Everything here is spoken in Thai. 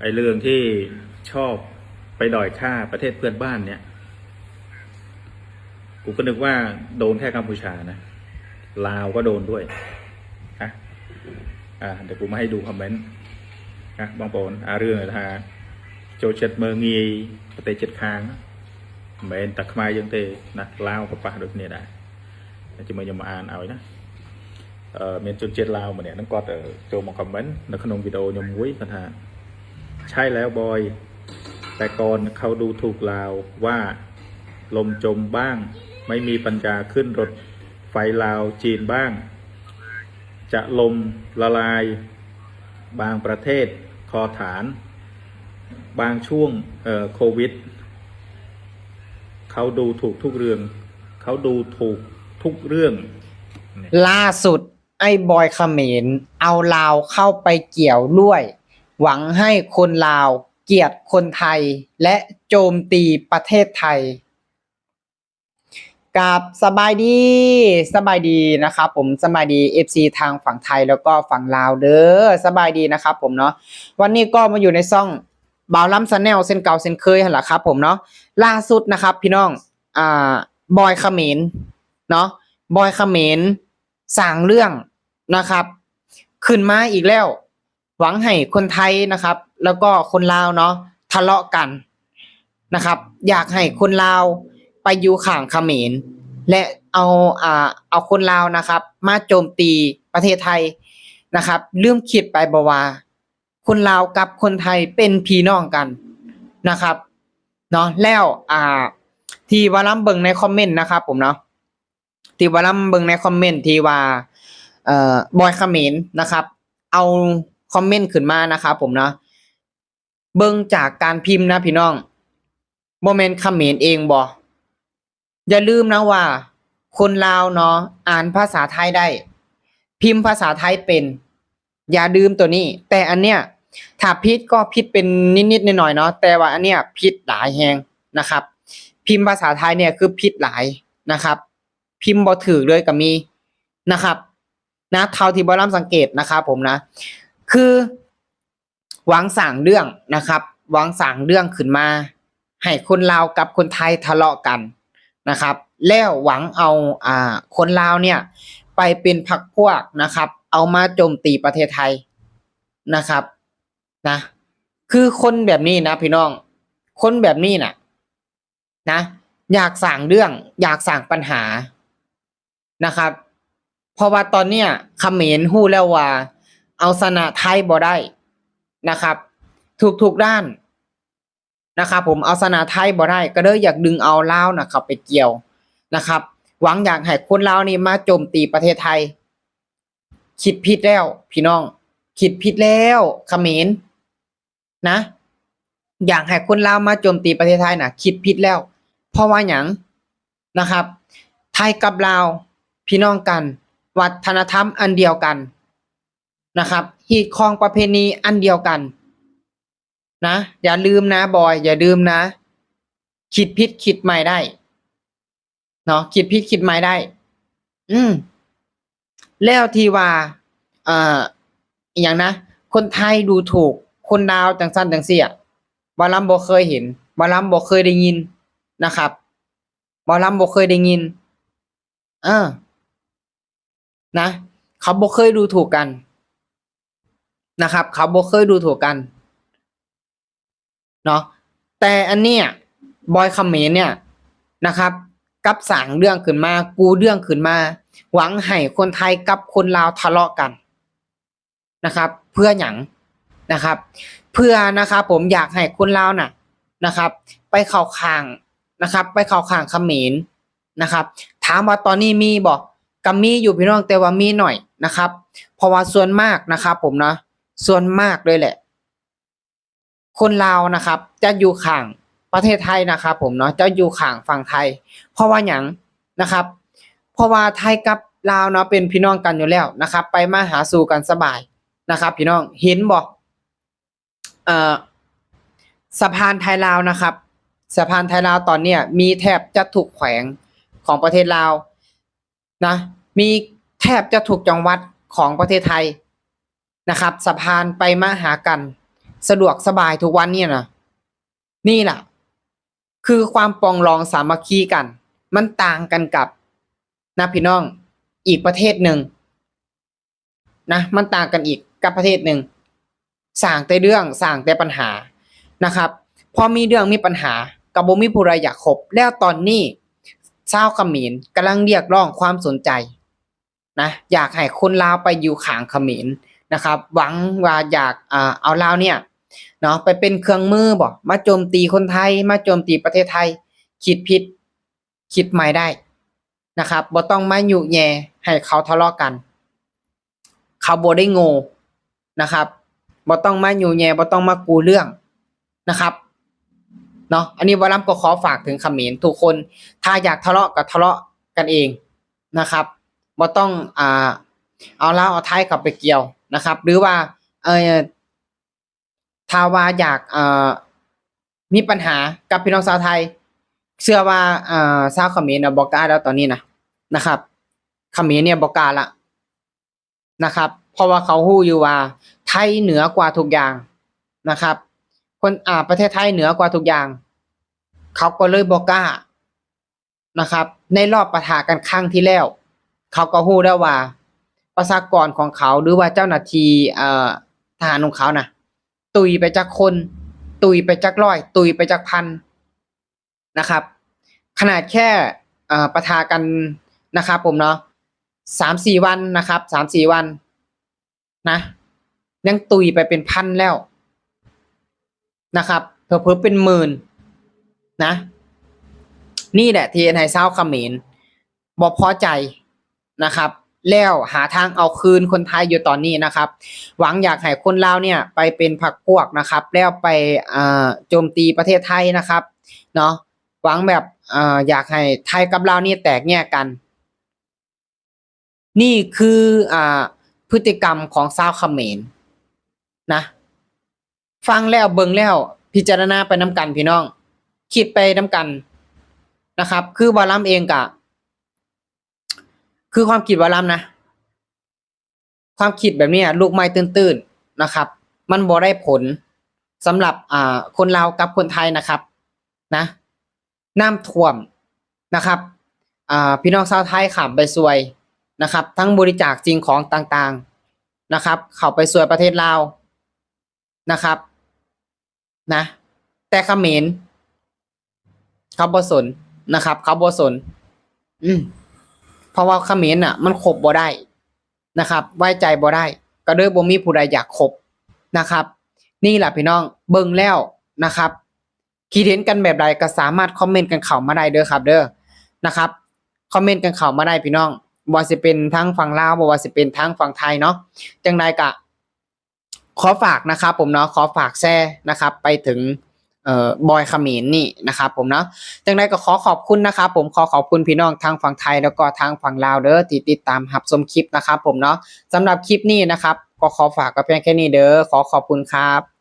ไอเรื่องที่ชอบไปดอยค่าประเทศเพื่อนบ้านเนี่ย กูก็นึกว่าโดนแค่กัมพูชานะ ลาวก็โดนด้วยนะอ่เดี๋ยวกูมาให้ดูคอมเมนต์นะบางปนอาเรื่องอะไรทาโจเจ็เมืองีประเทศเจ็ดคางเมนตะขมายังเตนะลาวก็ปะดุเนี่ยได้จะมายะมาอ่านเอานะเออเมนจนเจ็ดลาวมาเนี่ยนั่งกอดโจมาคอมเมนต์ในขนมวิดีโอยมวุ้ยกันฮะ ช่แล้วบอย แต่ก่อนเขาดูถูกลาวว่า ลมจมบ้าง ไม่มีปัญญาขึ้นรถไฟลาวจีนบ้าง จะลมละลาย บางประเทศคอฐาน บางช่วงเอ่อโควิด เขาดูถูกทุกเรื่อง เขาดูถูกทุกเรื่อง ล่าสุดไอ้บอยเขมรเอาลาวเข้าไปเกี่ยวด้วย หวังให้คนลาวเกลียดคนไทยและโจมตีประเทศไทยกับสบายดีสบายดีนะครับผมสบายดี FC ทางฝั่งไทยแล้วก็ฝั่งลาวเด้อสบายดีนะครับผมเนาะวันนี้ก็มาอยู่ในซ่องบาวลัมซแนลเส้นเก่าเส้นเคยหั่นละครับผมเนาะล่าสุดนะครับพี่น้องอ่าบอยเขมรเนาะบอยเขมรสั่งเรื่องนะครับ ขึ้นมาอีกแล้ว หวังให้คนไทยนะครับ แล้วก็คนลาวเนาะทะเลาะกันนะครับ อยากให้คนลาวไปอยู่ข้างเขมร และเอาอ่าเอาคนลาวนะครับ มาโจมตีประเทศไทยนะครับลืมคิดไปบว่า คนลาวกับคนไทยเป็นพี่น้องกันนะครับเนาะแล้วอ่า ที่ว่าลํเบิงในคอมเมนต์นะครับ ผมเนาะที่ว่าลํเบิงในคอมเมนต์ที่ว่าเอ่อบอยเขมรนะครับ เอา คอมเมนต์ขึ้นมานะครับผมเนาะเบิ่งจากการพิมพ์นะพี่น้องบ่แม่นเขมรเองบ่อย่าลืมนะว่า คนลาวเนาะอ่านภาษาไทยได้ พิมพ์ภาษาไทยเป็น อย่าลืมตัวนี้ แต่อันเนี้ยถ้าพิษก็พิษเป็นนิดๆหน่อยๆเนาะแต่ว่าอันเนี้ยพิษหลายแฮงนะครับ พิมพ์ภาษาไทยเนี่ยคือพิษหลายนะครับ พิมพ์บ่ถือเลยก็มีนะครับ นะเท่าที่บอลัมสังเกตนะครับผมนะ คือหวังสั่งเรื่องนะครับ หวังสั่งเรื่องขึ้นมา ให้คนลาวกับคนไทยทะเลาะกันนะครับ แล้วหวังเอาอ่าคนลาวเนี่ยไปเป็นพรรคพวกนะครับ เอามาโจมตีประเทศไทยนะครับนะคือคนแบบนี้นะพี่น้อง คนแบบนี้น่ะนะ อยากสั่งเรื่องอยากสั่งปัญหานะครับ เพราะว่าตอนเนี้ยเขมรฮู้แล้วว่า เอาชนะไทยบ่ได้นะครับทุกทุกๆด้านนะครับผมเอาชนะไทยบ่ได้ ก็เลยอยากดึงเอาลาวนะครับไปเกี่ยวนะครับ หวังอยากให้คนลาวนี่มาโจมตีประเทศไทย คิดผิดแล้ว พี่น้อง คิดผิดแล้วเขมรนะ อยากให้คนลาวมาโจมตีประเทศไทยนะคิดผิดแล้ว เพราะว่าหยังนะครับ ไทยกับลาวพี่น้องกัน วัฒนธรรมอันเดียวกัน นะครับฮีดคองประเพณีอันเดียวกันนะอย่าลืมนะบอย อย่าลืมนะคิดผิดคิดใหม่ได้เนาะคิดผิดคิดใหม่ได้ อืมแล้วทีว่าเอ่ออย่างนะ คนไทยดูถูก คนดาวจังสั้นจังเสียบอลัมบ่เคยเห็นบอลัมบ่เคยได้ยินนะครับบอลัมบ่เคยได้ยิน เออ นะ เขาบ่เคยดูถูกกัน นะครับเขาบ่เคยดูถูกกันเนาะแต่อันเนี้ยบอยเขมรเนี่ยนะครับ กับสางเรื่องขึ้นมา กูเรื่องขึ้นมา หวังให้คนไทยกับคนลาวทะเลาะกันนะครับ เพื่อหยังนะครับ เพื่อนะครับผมอยากให้คนลาวน่ะนะครับ ไปเข้าข้างนะครับ ไปเข้าข้างเขมรนะครับ ถามว่าตอนนี้มีบอกกัมีอยู่พี่น้องแต่ว่ามีหน่อยนะครับ เพราะว่าส่วนมากนะครับ ผมนะ ส่วนมากเลยแหละ คนลาวนะครับ จะอยู่ข้างประเทศไทยนะครับ ผมเนาะจะอยู่ข้างฝั่งไทย เพราะว่าหยังนะครับ เพราะว่าไทยกับลาวเนาะเป็นพี่น้องกันอยู่แล้วนะครับ ไปมาหาสู่กันสบายนะครับ พี่น้องเห็นบอกเอ่อสะพานไทยลาวนะครับสะพานไทยลาวตอนเนี้ยมีแทบจะถูกแขวงของประเทศลาวนะมีแทบจะถูกจังหวัดของประเทศไทย นะครับ สะพานไปมาหากัน สะดวกสบายทุกวันเนี่ยนะนี่แหละคือความปองรองสามัคคีกัน มันต่างกันกับนะพี่น้องอีกประเทศหนึ่งนะมันต่างกันอีกกับประเทศหนึ่งสร้างแต่เรื่องสร้างแต่ปัญหานะครับ พอมีเรื่องมีปัญหากับบ่มีผู้ใดอยากคบแล้วตอนนี้ชาวขมรกำลังเรียกร้องความสนใจนะอยากให้คนลาวไปอยู่ขางขมร นะครับหวังว่าอยากอ่าเอาลาวเนี่ยเนาะไปเป็นเครื่องมือบ่มาโจมตีคนไทย มาโจมตีประเทศไทย คิดผิด คิดใหม่ได้นะครับบ่ต้องมายุแย่ให้เขาทะเลาะกัน เขาบ่ได้โง่นะครับบ่ต้องมายุแย่บ่ต้องมากูเรื่องนะครับเนาะอันนี้วอลัมก็ขอฝากถึงขมรทุกคน ถ้าอยากทะเลาะก็ทะเลาะกันเองนะครับบ่ต้องอ่าเอาลาวเอาไทยเข้าไปเกี่ยว นะครับ หรือว่าเออถ้าวาอยากเอ่อมีปัญหากับพี่น้องชาวไทย เชื่อว่าเอ่อชาวเขมรน่ะบ่กล้าแล้วตอนนี้นะนะครับเขมรเนี่ยบ่กล้าละนะครับ เพราะว่าเขาฮู้อยู่ว่า ไทยเหนือกว่าทุกอย่างนะครับ คนอ่าประเทศไทยเหนือกว่าทุกอย่าง เขาก็เลยบ่กล้านะครับ ในรอบประทะกันครั้งที่แล้ว เขาก็ฮู้แล้วว่า ประชากรของเขาหรือว่าเจ้าหน้าที่เอ่อทหารของเขาน่ะตุยไปจากคน ตุยไปจากร้อย ตุยไปจากพันนะครับ ขนาดแค่เอ่อปะทะกันนะครับผมเนาะสามสี่วันนะครับสามสี่วันนะยังตุยไปเป็นพันแล้วนะครับเพิ่มเป็นหมื่นนะ นี่แหละที่ไทยเศร้าเขมรบอกพอใจนะครับ แล้วหาทางเอาคืนคนไทยอยู่ตอนนี้นะครับ หวังอยากให้คนลาวเนี่ยไปเป็นผักพวกนะครับ แล้วไปโจมตีประเทศไทยนะครับเนาะหวังแบบออยากให้ไทยกับลาวนี่แตกแยกกัน นี่คืออพฤติกรรมของชาวเขมรนะฟังแล้วเบิ่งแล้วพิจารณาไปน้ำกันพี่น้อง คิดไปน้ำกันนะครับ คือบาลัมเองกะ คือความคิดบาลัมนะ ความคิดแบบนี้ลูกไม้ตื้นๆนะครับ มันบ่ได้ผลสำหรับอ่าคนลาวกับคนไทยนะครับนะน้ำท่วมนะครับอ่าพี่น้องชาวไทยขามไปซวยนะครับ ทั้งบริจาคสิ่งของต่างๆนะครับ เข้าไปซวยประเทศลาวนะครับนะแต่เขมรเขาบ่สนนะครับ เขาบ่สน อืม ราะว่าเขมรน่ะมันคบบ่ได้นะครับ ไว้ใจบ่ได้ ก็เลยบ่มีผู้ใดอยากคบนะครับ นี่แหละพี่น้องเบิ่งแล้วนะครับคิดเห็นกันแบบใดก็สามารถคอมเมนต์กันเข้ามาได้เด้อครับ เด้อนะครับคอมเมนต์กันเข้ามาได้พี่น้องบ่ว่าสิเป็นทั้งฝั่งลาวบ่ว่าสิเป็นทั้งฝั่งไทยเนาะจังใดก็ขอฝากนะครับ ผมเนาะขอฝากแชร์นะครับ ไปถึง เอ่อบอยขมรนี่นะครับผมเนาะจังไดก็ขอขอบคุณนะครับผมขอขอบคุณพี่น้องทางฝั่งไทยแล้วก็ทางฝั่งลาวเด้อที่ติดตามหับชมคลิปนะครับผมเนาะสำหรับคลิปนี้นะครับก็ขอฝากกับเพียงแค่นี้เด้อขอขอบคุณครับ